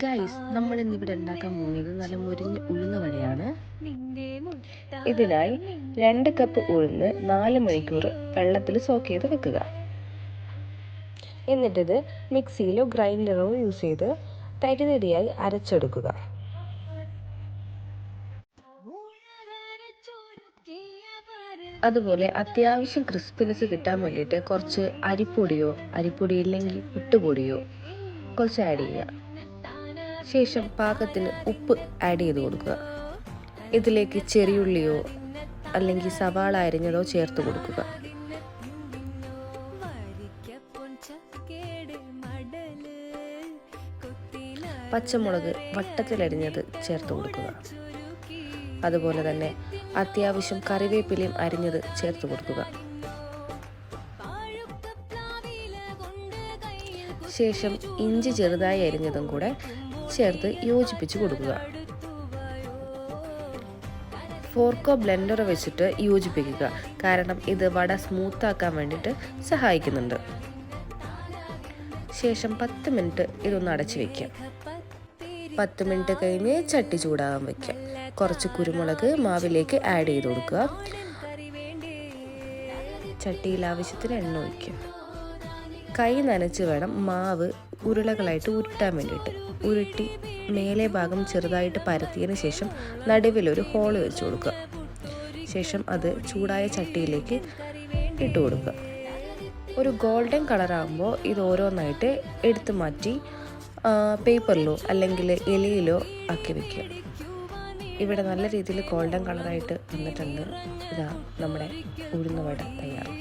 Guys നമ്മൾ ഇന്നിവിടെ ഉണ്ടാക്കാൻ പോകുന്നത് നല്ല മുരിഞ്ഞ ഉഴുന്ന വടയാണ്. ഇതിനായി രണ്ട് കപ്പ് ഉഴുന്ന് നാല് മണിക്കൂർ വെള്ളത്തിൽ സോക്ക് ചെയ്ത് വെക്കുക. എന്നിട്ടിത് മിക്സിയിലോ ഗ്രൈൻഡറോ യൂസ് ചെയ്ത് തരിതരിയായി അരച്ചെടുക്കുക. അതുപോലെ അത്യാവശ്യം ക്രിസ്പിനെസ് കിട്ടാൻ വേണ്ടിയിട്ട് കുറച്ച് അരിപ്പൊടിയോ അരിപ്പൊടി ഇല്ലെങ്കിൽ പുട്ടുപൊടിയോ കുറച്ച് ആഡ് ചെയ്യുക. ശേഷം പാകത്തിന് ഉപ്പ് ആഡ് ചെയ്ത് കൊടുക്കുക. ഇതിലേക്ക് ചെറിയുള്ളിയോ അല്ലെങ്കിൽ സവാള അരിഞ്ഞതോ ചേർത്ത് കൊടുക്കുക. പച്ചമുളക് വട്ടത്തിലരിഞ്ഞത് ചേർത്ത് കൊടുക്കുക. അതുപോലെ തന്നെ അത്യാവശ്യം കറിവേപ്പിലയും അരിഞ്ഞത് ചേർത്ത് കൊടുക്കുക. ശേഷം ഇഞ്ചി ചെറുതായി അരിഞ്ഞതും കൂടെ ചേർത്ത് യോജിപ്പിച്ച് കൊടുക്കുക. ഫോർക്കോ ബ്ലെൻഡറോ വെച്ചിട്ട് യോജിപ്പിക്കുക. കാരണം ഇത് വട സ്മൂത്ത് ആക്കാൻ വേണ്ടിയിട്ട് സഹായിക്കുന്നുണ്ട്. ശേഷം പത്ത് മിനിറ്റ് ഇതൊന്ന് അടച്ചു വയ്ക്കാം പത്ത് മിനിറ്റ് കഴിഞ്ഞ് ചട്ടി ചൂടാകാൻ വയ്ക്കാം കുറച്ച് കുരുമുളക് മാവിലേക്ക് ആഡ് ചെയ്ത് കൊടുക്കുക. ചട്ടിയിൽ ആവശ്യത്തിന് എണ്ണ ഒഴിക്കുക. കൈ നനച്ച് വേണം മാവ് ഉരുളകളായിട്ട് ഉരുട്ടാൻ വേണ്ടിയിട്ട് ഉരുട്ടി മേലെ ഭാഗം ചെറുതായിട്ട് പരത്തിയതിന് ശേഷം നടുവിലൊരു ഹോൾ വെച്ച് കൊടുക്കുക. ശേഷം അത് ചൂടായ ചട്ടിയിലേക്ക് ഇട്ട് കൊടുക്കുക. ഒരു ഗോൾഡൻ കളറാകുമ്പോൾ ഇത് ഓരോന്നായിട്ട് എടുത്തു മാറ്റി പേപ്പറിലോ അല്ലെങ്കിൽ ഇലയിലോ ആക്കി വെക്കുക. ഇവിടെ നല്ല രീതിയിൽ ഗോൾഡൻ കളറായിട്ട് വന്നിട്ടുണ്ട്. ഇതാ നമ്മുടെ ഉഴുന്നുവട തയ്യാറ്.